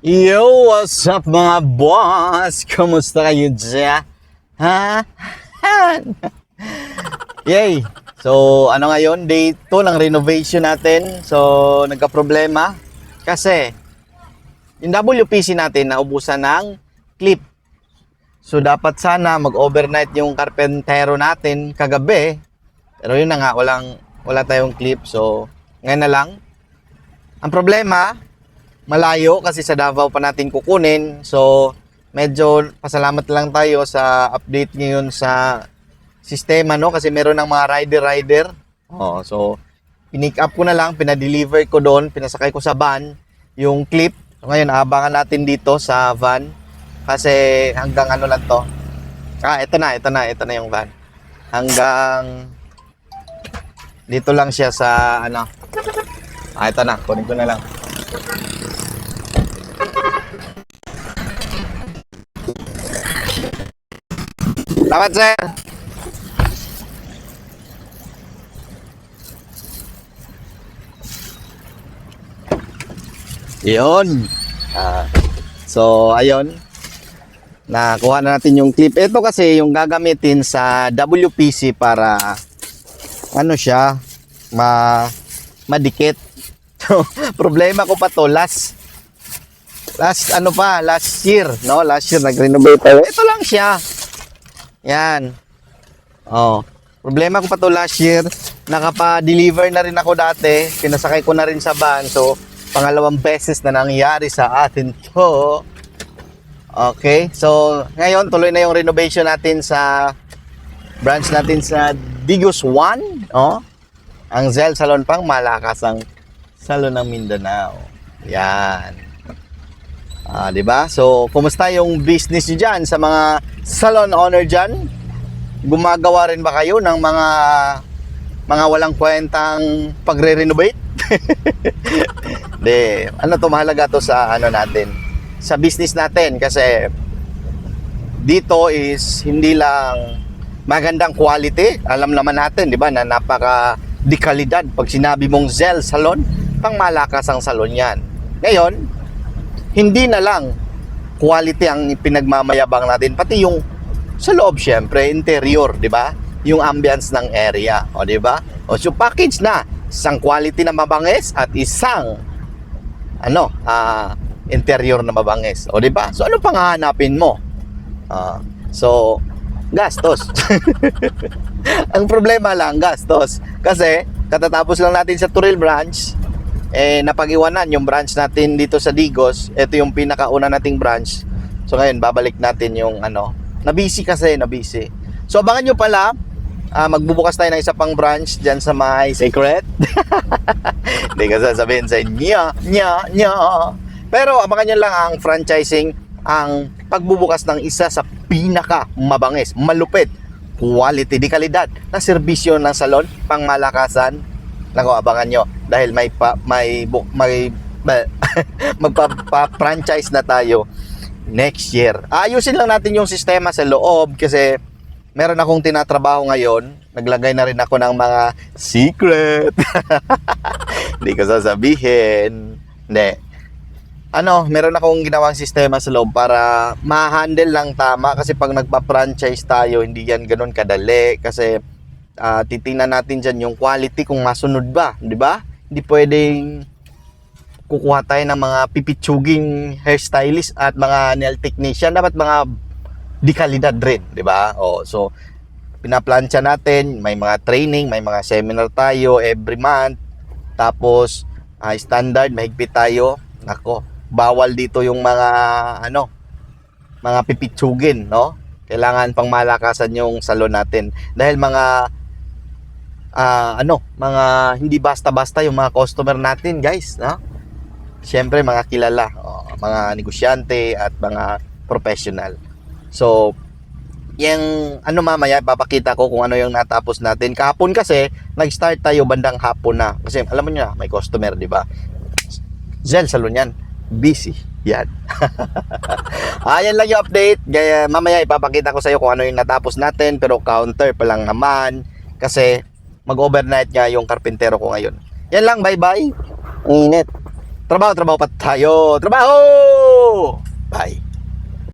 Yo, what's up mga boss? Kumusta kayo dyan? Ha? Yay! So, ano ngayon? Day 2 ng renovation natin. So, nagka-problema. Kasi, yung WPC natin naubusan ng clip. So, dapat sana mag-overnight yung karpentero natin kagabi. Pero yun na nga, walang, wala tayong clip. So, ngayon na lang. Ang problema, malayo kasi sa Davao pa natin kukunin. So, medyo pasalamat lang tayo sa update ngayon sa sistema, no? Kasi meron ng mga rider-rider. Oh, so, pinick up ko na lang, pinadeliver ko doon, pinasakay ko sa van yung clip. So, ngayon, abangan natin dito sa van. Kasi hanggang ano lang to. Ah, ito na, ito na, ito na yung van. Hanggang dito lang siya sa ano. Ah, ito na, kunin ko na lang. Salamat, sir. Yun. Ah, so, ayun. Nakuha na natin yung clip. Ito kasi yung gagamitin sa WPC para ano siya, ma madikit. So, problema ko pa to last last ano pa, last year, no? Last year nag-renovate tayo. Ito lang siya. Yan. Oh. Problema ko pa to last year. Nakapa-deliver na rin ako dati. Pinasakay ko na rin sa van. So, pangalawang beses na nangyari sa atin to. Okay. So, ngayon tuloy na yung renovation natin sa branch natin sa Digos 1. Oh. Ang Zel Salon pang malakas ang salon ng Mindanao. Yan. Ah, 'di ba? So, kumusta yung business niyo diyan sa mga salon owner diyan? Gumagawa rin ba kayo ng mga mga walang kwentang pagre-renovate? De, ano to mahalaga to sa ano natin? Sa business natin kasi dito is hindi lang magandang quality. Alam naman natin, 'di ba, na napaka di kalidad. Pag sinabi mong Zel Salon, pang malakas ang salon 'yan. Ngayon, hindi na lang quality ang pinagmamayabang natin, pati yung sa loob syempre, interior, di ba? Yung ambience ng area, o di ba? O so package na, isang quality na mabangis at isang ano, ah interior na mabangis, o di ba? So ano pang hahanapin mo? Ah, so gastos. ang problema lang gastos kasi katatapos lang natin sa Turil branch eh napag-iwanan yung branch natin dito sa Digos. Ito yung pinakauna nating branch. So ngayon babalik natin yung ano, na-busy kasi, na-busy. So abangan nyo pala, ah, magbubukas tayo ng isa pang branch diyan sa may secret. Hindi ko sasabihin sa inyo, nya, nya. Pero abangan nyo lang ang franchising, ang pagbubukas ng isa sa pinaka mabangis, malupit, quality, di kalidad na serbisyo ng salon, pangmalakasan, Nako, abangan nyo dahil may pa, may bu- may magpa-franchise na tayo next year. Ayusin lang natin yung sistema sa loob kasi meron akong tinatrabaho ngayon. Naglagay na rin ako ng mga secret. Hindi ko sasabihin. Hindi. Ano, meron akong ginawang sistema sa loob para ma-handle lang tama kasi pag nagpa-franchise tayo, hindi yan ganun kadali kasi ah, titingnan natin dyan yung quality kung masunod ba, di ba? Hindi pwedeng kukuha tayo ng mga pipitsuging hairstylist at mga nail technician. Dapat mga di kalidad rin, di ba? O, so, pinaplansya natin, may mga training, may mga seminar tayo every month. Tapos, ah, standard, mahigpit tayo. Nako, bawal dito yung mga, ano, mga pipitsugin, no? Kailangan pang malakasan yung salon natin. Dahil mga ah ano, mga hindi basta-basta yung mga customer natin, guys, no? Siyempre mga kilala, oh, mga negosyante at mga professional. So, yung ano mamaya papakita ko kung ano yung natapos natin. Kahapon kasi nag-start tayo bandang hapon na kasi alam mo na, may customer, di ba? Zel salon yan. Busy. Yan. Ayan lang yung update. Kaya mamaya ipapakita ko sa iyo kung ano yung natapos natin pero counter pa lang naman kasi mag-overnight nga yung karpintero ko ngayon. Yan lang, bye-bye. Ang init. Trabaho, trabaho pa tayo. Trabaho! Bye.